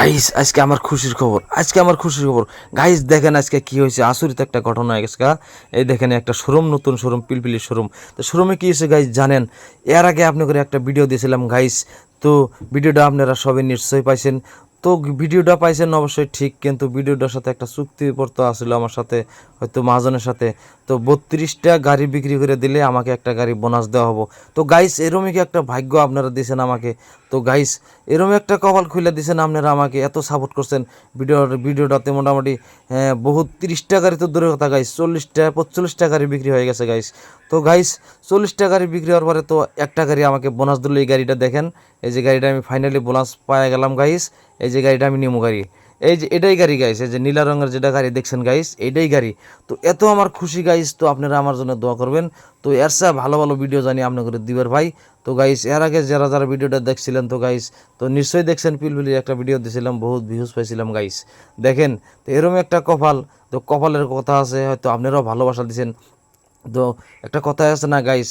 Guys আজকে আমার খুশির খবর, আজকে আমার খুশির খবর। গাইস দেখেন আজকে কি হয়েছে? আসরিত একটা ঘটনা গেছে এই দেখেন, একটা শোরুম, নতুন শোরুম, পিলপিলি শোরুম। তো শোরুমে কী হয়েছে গাইস জানেন? এর আগে আপনি করে একটা ভিডিও দিয়েছিলাম গাইস তো ভিডিওটা আপনারা সবাই নিশ্চয়ই পাইছেন। তো ভিডিওটা পাইছেন অবশ্যই ঠিক কিন্তু ভিডিওটার সাথে একটা চুক্তিপত্র আসলে আমার সাথে হয়তো মহাজনের সাথে। তো বত্রিশটা গাড়ি বিক্রি করে দিলে আমাকে একটা গাড়ি বোনাস দেওয়া হব। তো গাইস এরমই কি একটা ভাগ্য আপনারা দিয়েছেন আমাকে? তো গাইস এরমই একটা কপাল খুলে দিয়েছেন আপনারা আমাকে এত সাপোর্ট করছেন। ভিডিওর ভিডিওটাতে মোটামুটি হ্যাঁ, বহুত তিরিশটা গাড়ি তো দূরের কথা গাইস চল্লিশটা পঁচল্লিশটা গাড়ি বিক্রি হয়ে গেছে গাইস তো গাইস চল্লিশটা গাড়ি বিক্রি হওয়ার পরে তো একটা গাড়ি আমাকে বোনাস দিল এই গাড়িটা দেখেন। এই যে গাড়িটা আমি ফাইনালি বোনাস পায়ে গেলাম গাইস এই যে গাড়িটা আমি নিমু গাড়ি। এই যে এটাই গাড়ি গাইস এই যে নীলা রঙের যেটা গাড়ি দেখছেন গাইস এটাই গাড়ি। তো এত আমার খুশি গাইস তো আপনারা আমার জন্য দোয়া করবেন। তো এর সাথে ভালো ভালো ভিডিও জানি আপনাদের দিবের ভাই। তো গাইস এর আগে যারা যারা ভিডিওটা দেখছিলেন তো গাইস তো নিশ্চয়ই দেখছেন, পিলপিলির একটা ভিডিও দিয়েছিলাম বহুত ভিউজ পাইছিলাম গাইস দেখেন, তো এরকম একটা কপাল, তো কপালের কথা আছে, হয়তো আপনারাও ভালোবাসা দিছেন। তো একটা কথা আছে না গাইস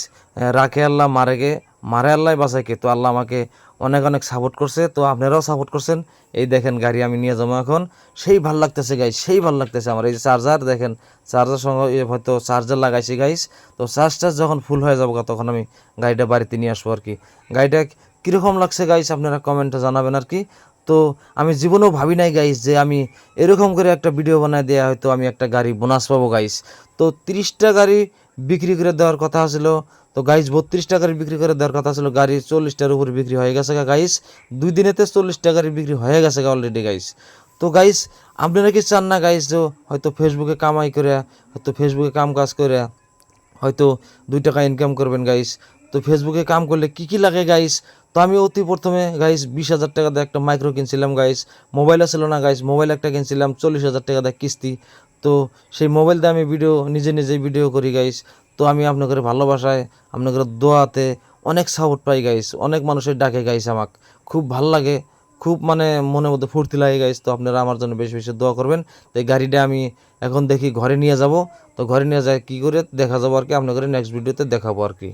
রাখে আল্লাহ মারে গে মারে আল্লাহ বাঁচাইকে। তো আল্লাহ আমাকে অনেক অনেক সাপোর্ট করছে, তো আপনারাও সাপোর্ট করছেন। এই দেখেন গাড়ি আমি নিয়ে যাব এখন। সেই ভালো লাগতেছে গাইস সেই ভালো লাগতেছে আমার। এই যে চার্জার দেখেন চার্জার সঙ্গে হয়তো চার্জার লাগাইছি গাইস তো চার্জ চার্জটা যখন ফুল হয়ে যাব তখন আমি গাড়িটা বাড়িতে নিয়ে আসব আর কি। গাড়িটা কীরকম লাগছে গাইস আপনারা কমেন্টে জানাবেন আর কি। তো আমি জীবনেও ভাবি নাই গাইস যে আমি এরকম করে একটা ভিডিও বানায় দেওয়া হয়তো আমি একটা গাড়ি বোনাস পাবো গাইস তো তিরিশটা গাড়ি বিক্রি করে দেওয়ার কথা ছিল তো গাইস বত্রিশ টাকার বিক্রি করে দেওয়ার কথা ছিল গাড়ি চল্লিশটার উপরে বিক্রি হয়ে গেছে গা গাইস দুই দিনেতে চল্লিশ টাকার বিক্রি হয়ে গেছে গা অলরেডি গাইস তো গাইস আপনারা কি চান না গাইস যে হয়তো ফেসবুকে কামাই করে, হয়তো ফেসবুকে কাম কাজ করে, হয়তো দুই টাকা ইনকাম করবেন গাইস তো ফেসবুকে কাম করলে কি কি লাগে গাইস তো আমি অতি প্রথমে গাইস বিশ হাজার টাকা দিয়ে একটা মাইক্রো কিনছিলাম গাইস মোবাইল ছিল না গাইস মোবাইল একটা কিনছিলাম, চল্লিশ হাজার টাকা দিয়ে কিস্তি। তো সেই মোবাইল দিয়ে আমি ভিডিও নিজে নিজেই ভিডিও করি গাইস তো আমি আপনাদের ভালোবাসায়, আপনাদের দোয়াতে অনেক সাপোর্ট পাই গাইস অনেক মানুষের ডাকে গাইস আমাকে। খুব ভালো লাগে, খুব মানে মনের মধ্যে ফুর্তি লাগে গাইস তো আপনারা আমার জন্য বেশি বেশি দোয়া করবেন। তো এই গাড়িটা আমি এখন দেখি ঘরে নিয়ে যাব। তো ঘরে নিয়ে যায় কী করে দেখা যাব আর কি? আপনাদের নেক্সট ভিডিওতে দেখাবো আর কি।